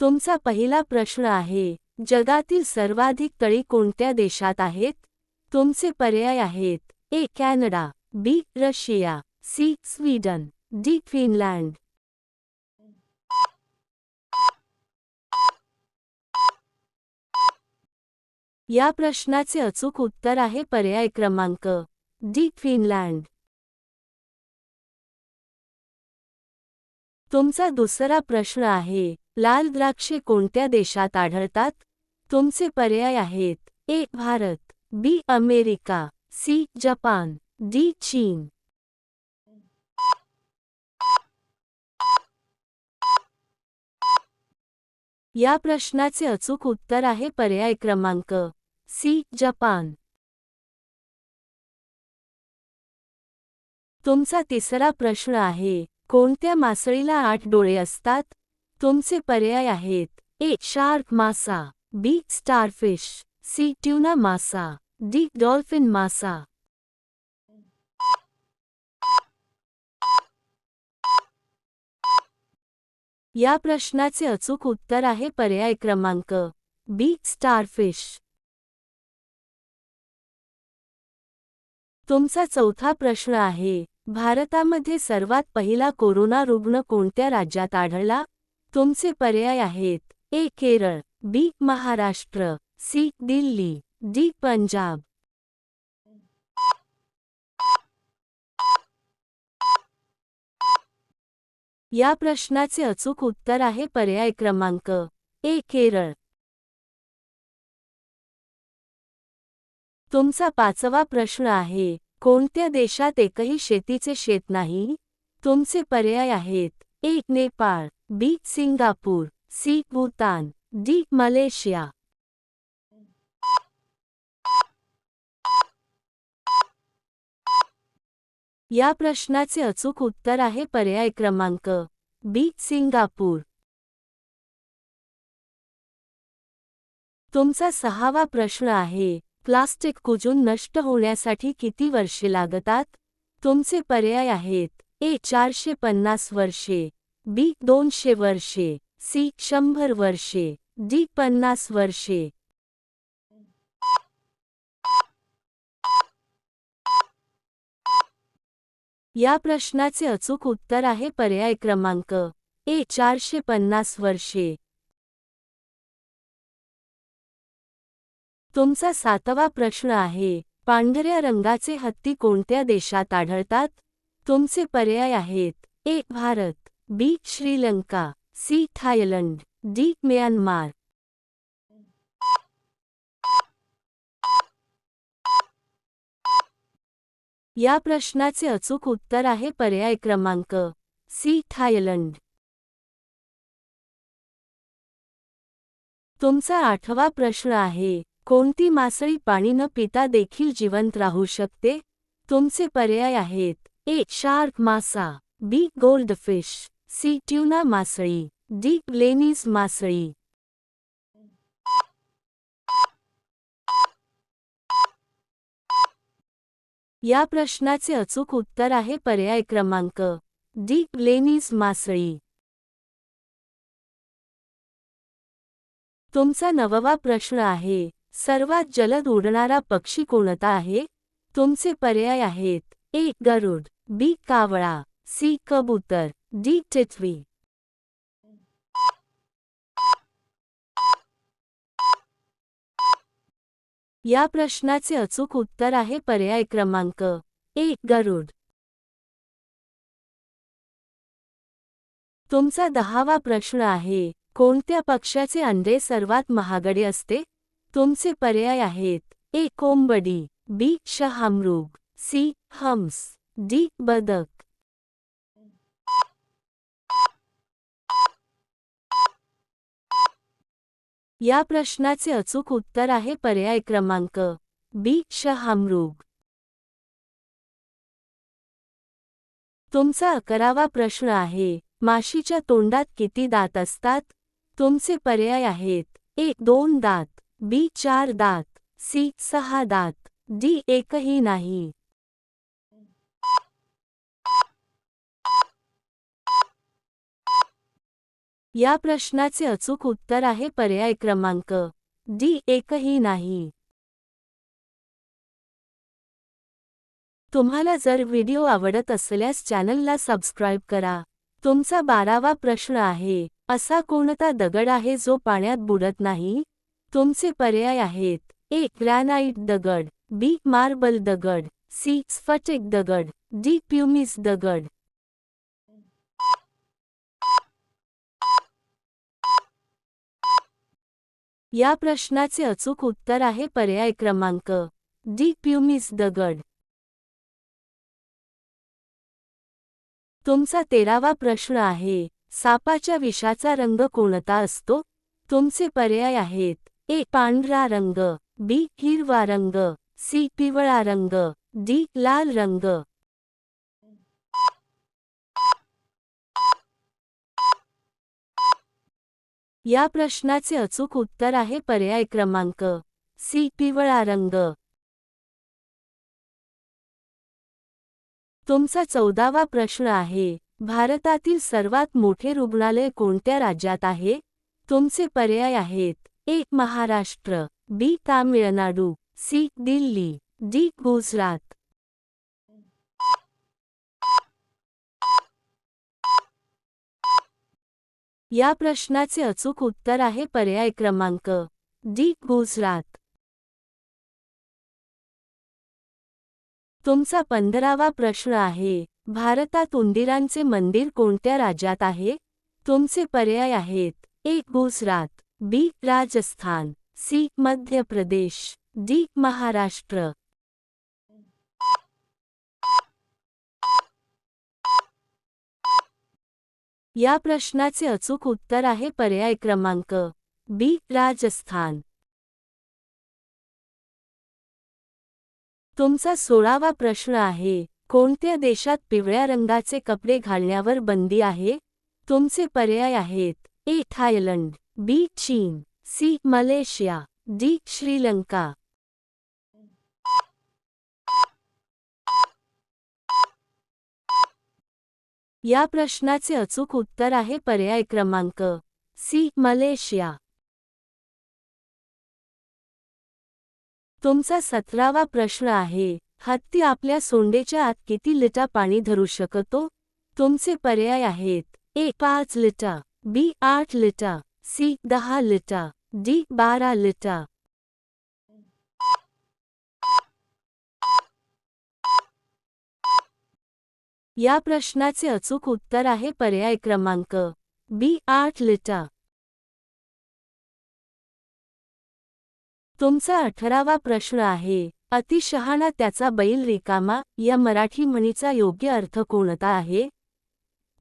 तुमचा पहिला प्रश्न आहे जगातील सर्वाधिक तळी कोणत्या देशात आहेत? तुमचे पर्याय आहेत A Canada B Russia C Sweden D Finland. या प्रश्नाचे अचूक उत्तर आहे पर्याय क्रमांक डी फिनलँड. तुमचा दुसरा प्रश्न आहे लाल द्राक्षे कोणत्या देशात आढळतात? तुमचे पर्याय आहेत. A Bharat. B America. C Japan. D चीन. या प्रश्नाचे अचूक उत्तर आहे पर्याय क्रमांक सी जपान. तुमचा तिसरा प्रश्न आहे कोणत्या मासळीला आठ डोळे असतात? तुमचे पर्याय आहेत. ए शार्क मासा. B starfish. सी ट्यूना मासा. डी डॉल्फिन मासा. या प्रश्नाचे अचूक उत्तर आहे पर्याय क्रमांक बी स्टारफिश. तुमचा चौथा प्रश्न आहे भारतामध्ये सर्वात पहिला कोरोना रुग्ण कोणत्या राज्यात आढळला? तुमचे पर्याय आहेत. A Kerala. B Maharashtra. C Delhi. D Punjab. या प्रश्नाचे अचूक उत्तर आहे पर्याय क्रमांक ए केरळ. तुमचा पाचवा प्रश्न आहे कोणत्या देशात एकही शेतीचे शेत नाही? तुमचे पर्याय आहेत. एक Nepal B Singapore C Bhutan D Malaysia. या प्रश्नाचे अचूक उत्तर आहे पर्याय क्रमांक बी सिंगापूर. तुमचा सहावा प्रश्न आहे प्लास्टिक कुजून नष्ट होण्यासाठी किती वर्षे लागतात? तुमचे पर्याय आहेत ए चारशे पन्नास वर्षे. बी दोनशे वर्षे सी शंभर वर्षे डी पन्नास वर्षे. या प्रश्नाचे अचूक उत्तर आहे पर्याय क्रमांक ए चारशे पन्नास वर्षे. तुमचा सातवा प्रश्न आहे पांढऱ्या रंगाचे हत्ती कोणत्या देशात आढळतात? तुमचे पर्याय आहेत A Bharat. B Sri Lanka C Thailand D Myanmar. या प्रश्नाचे अचूक उत्तर आहे पर्याय क्रमांक सी थायलंड. तुमचा आठवा प्रश्न आहे कोणती मासळी पाणी न पिता देखील जिवंत राहू शकते? तुमचे पर्याय आहेत ए शार्क मासा बी गोल्डफिश. सी ट्यूना मासळी डी लेनीज मासळी. या प्रश्नाचे अचूक उत्तर आहे पर्याय क्रमांक डी लेनीज मासळी. तुमचा नववा प्रश्न आहे सर्वात जलद उडणारा पक्षी कोणता आहे? तुमचे पर्याय आहेत ए गरुड बी कावळा सी कबूतर. डी टिटवी या प्रश्नाचे अचूक उत्तर आहे पर्याय क्रमांक ए गरुड. तुमचा दहावा प्रश्न आहे कोणत्या पक्षाचे अंडे सर्वात महागडे असते? तुमचे पर्याय आहेत ए कोंबडी बी शहामृग सी हम्स डी बदक. या प्रश्नाचे अचूक उत्तर आहे पर्याय क्रमांक बी शहामृग तुमचा अकरावा प्रश्न आहे माशीच्या तोंडात किती दात असतात? तुमचे पर्याय आहेत ए दोन दात बी चार दात सी सहा दात डी एकही नाही. या प्रश्नाचे अचूक उत्तर आहे पर्याय क्रमांक डी. एकही नाही. तुम्हाला जर व्हिडिओ आवडत असल्यास चॅनलला सबस्क्राईब करा. तुमचा बारावा प्रश्न आहे असा कोणता दगड आहे जो पाण्यात बुडत नाही? तुमचे पर्याय आहेत ए. ग्रॅनाइट दगड बी. मार्बल दगड सी. स्फटिक दगड डी. प्युमिस दगड. या प्रश्नाचे अचूक उत्तर आहे पर्याय क्रमांक डी. प्युमिस दगड तुमचा तेरावा प्रश्न आहे सापाच्या विषाचा रंग कोणता असतो? तुमचे पर्याय आहेत ए. पांढरा रंग बी. हिरवा रंग सी. पिवळा रंग डी. लाल रंग. या प्रश्नाचे अचूक उत्तर आहे पर्याय क्रमांक सी पिवळा रंग. तुमचा चौदावा प्रश्न आहे भारतातील सर्वात मोठे रुग्णालय कोणत्या राज्यात आहे? तुमचे पर्याय आहेत A Maharashtra B Tamil Nadu C Delhi D Gujarat. या प्रश्नाचे अचूक उत्तर आहे पर्याय क्रमांक डी गुजरात. तुमचा पंधरावा प्रश्न आहे भारतात उंदिरांचे मंदिर कोणत्या राज्यात आहे? तुमचे पर्याय आहेत A Gujarat B Rajasthan C Madhya Pradesh D Maharashtra. या प्रश्नाचे अचूक उत्तर आहे पर्याय क्रमांक बी राजस्थान. तुमचा सोळावा प्रश्न आहे कोणत्या देशात पिवळ्या रंगाचे कपडे घालण्यावर बंदी आहे? तुमचे पर्याय आहेत ए थायलंड बी चीन सी मलेशिया डी श्रीलंका. या प्रश्नाचे अचूक उत्तर आहे पर्याय क्रमांक सी मलेशिया. तुमचा सतरावा प्रश्न आहे हत्ती आपल्या सोंडेच्या आत किती लिटर पाणी धरू शकतो? तुमचे पर्याय आहेत ए पाच लिटर बी आठ लिटा सी दहा लिटा डी बारा लिटा. या प्रश्नाचे अचूक उत्तर आहे पर्याय क्रमांक बी आठ लिटा. तुमचा अठरावा प्रश्न आहे. अतिशहाणा त्याचा बैल रिकामा या मराठी म्हणीचा योग्य अर्थ कोणता आहे?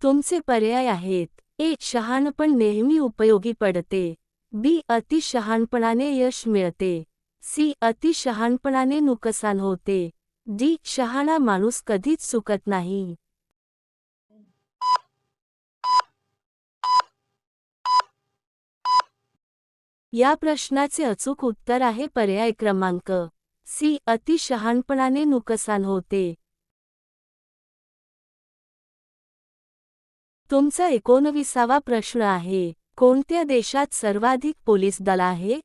तुमचे पर्याय आहेत. ए. शहाणपण नेहमी उपयोगी पडते. बी. अतिशहाणपणाने यश मिळते. सी. अतिशहाणपणाने नुकसान होते. डी. शहाणा माणूस कधीच चुकत नाही. या प्रश्नाचे अचूक उत्तर आहे पर्याय क्रमांक सी. अति शहाणपणाने नुकसान होते. तुमचा एकोणविसावा प्रश्न आहे कोणत्या देशात सर्वाधिक पोलीस दल आहे?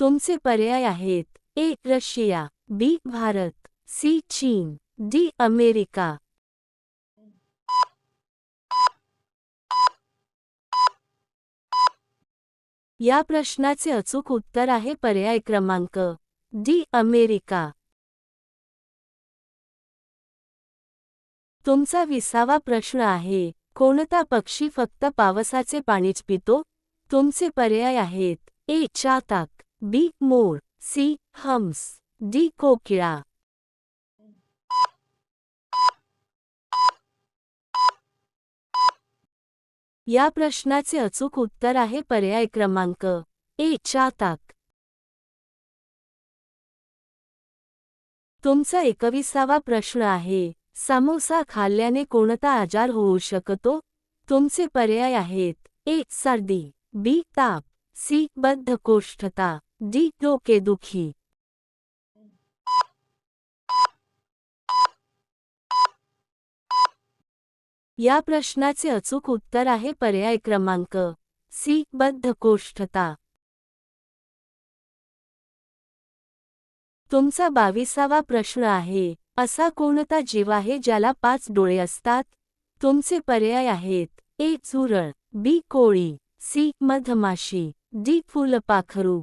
तुमचे पर्याय आहेत A. Russia B. Bharat C. चीन डी. अमेरिका. या प्रश्नाचे अचूक उत्तर आहे पर्याय क्रमांक डी अमेरिका. तुमचा विसावा प्रश्न आहे कोणता पक्षी फक्त पावसाचे पाणीच पितो? तुमचे पर्याय आहेत ए चाताक बी मोर सी हम्स डी कोकिळा. या प्रश्नाचे अचूक उत्तर आहे पर्याय क्रमांक ए चाताक तुमचा एकविसावा प्रश्न आहे समोसा खाल्ल्याने कोणता आजार होऊ शकतो? तुमचे पर्याय आहेत ए सर्दी बी ताप सी बद्धकोष्ठता डी डोकेदुखी. या प्रश्नाचे अचूक उत्तर आहे पर्याय क्रमांक सी बद्धकोष्ठता. तुमचा बाविसावा प्रश्न आहे असा कोणता जीव आहे ज्याला पाच डोळे असतात? तुमचे पर्याय आहेत ए चुरळ बी कोळी सी मधमाशी डी फुलपाखरू.